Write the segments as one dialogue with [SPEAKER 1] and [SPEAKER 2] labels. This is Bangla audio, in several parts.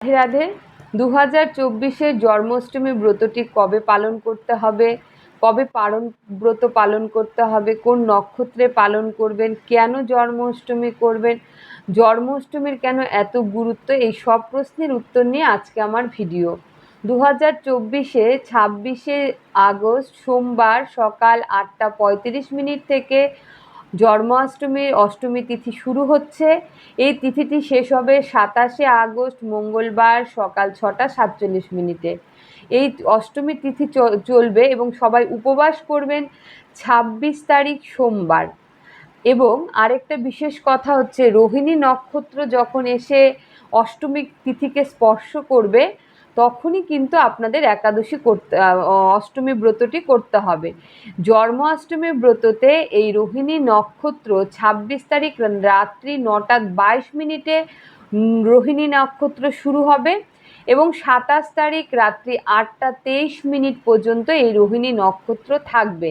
[SPEAKER 1] রাধে রাধে। দু হাজার চব্বিশের জন্মাষ্টমী ব্রতটি কবে পালন করতে হবে? কবে পালন, ব্রত পালন করতে হবে? কোন নক্ষত্রে পালন করবেন? কেন জন্মাষ্টমী করবেন? জন্মাষ্টমীর কেন এত গুরুত্ব? এই সব প্রশ্নের উত্তর নিয়ে আজকে আমার ভিডিও। দু হাজার চব্বিশে ছাব্বিশে আগস্ট সোমবার সকাল আটটা পঁয়ত্রিশ মিনিট থেকে জন্মাষ্টমীর অষ্টমী তিথি শুরু হচ্ছে। এই তিথিটি শেষ হবে সাতাশে আগস্ট, মঙ্গলবার সকাল ছটা সাতচল্লিশ মিনিটে। এই অষ্টমী তিথি চলবে এবং সবাই উপবাস করবেন ছাব্বিশ তারিখ সোমবার। এবং আরেকটা বিশেষ কথা হচ্ছে, রোহিণী নক্ষত্র যখন এসে অষ্টমী তিথিকে স্পর্শ করবে তখনই কিন্তু আপনাদের একাদশী করতে অষ্টমী ব্রতটি করতে হবে। জন্মাষ্টমী ব্রততে এই রোহিণী নক্ষত্র ছাব্বিশ তারিখ রাত্রি নটা বাইশ মিনিটে রোহিণী নক্ষত্র শুরু হবে এবং সাতাশ তারিখ রাত্রি আটটা তেইশ মিনিট পর্যন্ত এই রোহিণী নক্ষত্র থাকবে।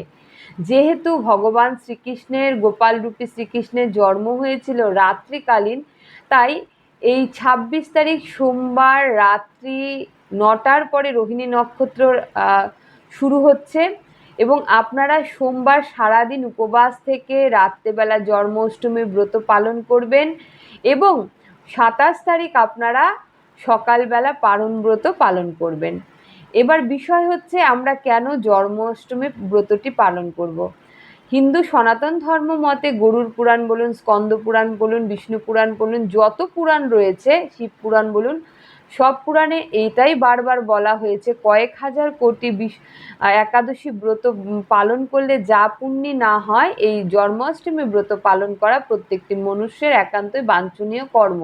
[SPEAKER 1] যেহেতু ভগবান শ্রীকৃষ্ণের, গোপাল গোপালরূপী শ্রীকৃষ্ণের জন্ম হয়েছিল রাত্রিকালীন, তাই এই ছাব্বিশ তারিখ সোমবার রাত্রি নটার পরে রোহিণী নক্ষত্র শুরু হচ্ছে এবং আপনারা সোমবার সারাদিন উপবাস থেকে রাত্রেবেলা জন্মাষ্টমীর ব্রত পালন করবেন এবং সাতাশ তারিখ আপনারা সকালবেলা পারণ ব্রত পালন করবেন এবার বিষয় হচ্ছে আমরা কেন জন্মাষ্টমী ব্রতটি পালন করব। হিন্দু সনাতন ধর্ম মতে গরুর পুরাণ বলুন, স্কন্দ পুরাণ বলুন, বিষ্ণু পুরাণ বলুন, যত পুরাণ রয়েছে, শিব পুরাণ বলুন, সব পুরাণে এইটাই বারবার বলা হয়েছে, কয়েক হাজার কোটি বিশ একাদশী ব্রত পালন করলে যা পুণ্যি না হয়, এই জন্মাষ্টমী ব্রত পালন করা প্রত্যেকটি মনুষ্যের একান্তই বাঞ্ছনীয় কর্ম।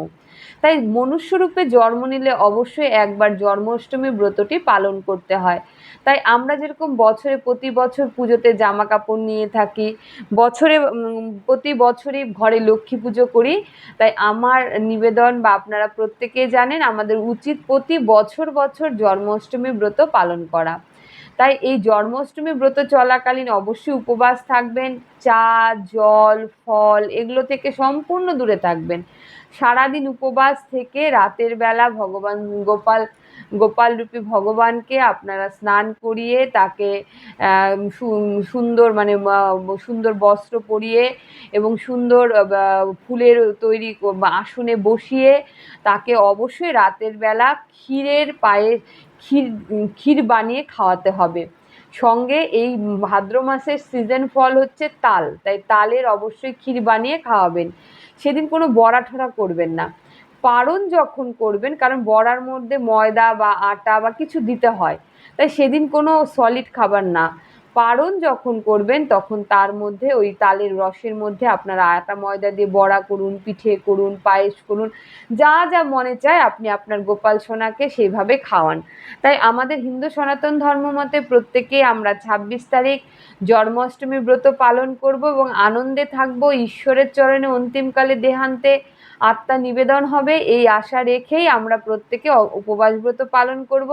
[SPEAKER 1] তাই মনুষ্যরূপে জন্ম নিলে অবশ্যই একবার জন্মাষ্টমী ব্রতটি পালন করতে হয়। তাই আমরা যেরকম বছরে প্রতি বছর পুজোতে জামা কাপড় নিয়ে থাকি, বছরে প্রতি বছরই ঘরে লক্ষ্মী পুজো করি, তাই আমার নিবেদন বা আপনারা প্রত্যেকে জানেন আমাদের উচিত প্রতি বছর বছর জন্মাষ্টমী ব্রত পালন করা। তাই এই জন্মাষ্টমী ব্রত চলাকালীন অবশ্যই উপবাস থাকবেন, চা, জল, ফল এগুলো থেকে সম্পূর্ণ দূরে থাকবেন। সারাদিন উপবাস থেকে রাতের বেলা ভগবান গোপাল গোপালরূপী ভগবানকে আপনারা স্নান করিয়ে তাকে সুন্দর মানে সুন্দর বস্ত্র পরিয়ে এবং সুন্দর ফুলের তৈরি আসনে বসিয়ে তাকে অবশ্যই রাতের বেলা ক্ষীরের পায়ে ক্ষীর ক্ষীর বানিয়ে খাওয়াতে হবে। সঙ্গে এই ভাদ্র মাসের সিজন ফল হচ্ছে তাল। তাই তালের অবশ্যই ক্ষীর বানিয়ে খাওয়াবেন। সেদিন কোনো বড়া ঠরা করবেন না। পারণ যখন করবেন, কারণ বড়ার মধ্যে ময়দা বা আটা বা কিছু দিতে হয়, তাই সেদিন কোনো সলিড খাবার না। পারণ যখন করবেন, তখন তার মধ্যে ওই তালের রসের মধ্যে আপনারা আটা ময়দা দিয়ে বড়া করুন, পিঠে করুন, পায়েস করুন, যা যা মনে চায় আপনি আপনার গোপাল সোনাকে সেভাবে খাওয়ান। তাই আমাদের হিন্দু সনাতন ধর্ম মতে প্রত্যেকে আমরা ছাব্বিশ তারিখ জন্মাষ্টমী ব্রত পালন করব এবং আনন্দে থাকব। ঈশ্বরের চরণে অন্তিমকালে দেহান্তে আত্মা নিবেদন হবে। এই আশা রেখেই আমরা প্রত্যেকে উপবাস ব্রত পালন করব।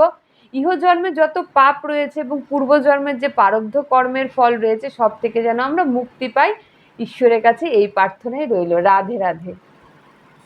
[SPEAKER 1] ইহজন্মে যত পাপ রয়েছে এবং পূর্বজন্মের যে পারব্ধ কর্মের ফল রয়েছে, সব থেকে যেন আমরা মুক্তি পাই, ঈশ্বরের কাছে এই প্রার্থনাই রইল। রাধে রাধে।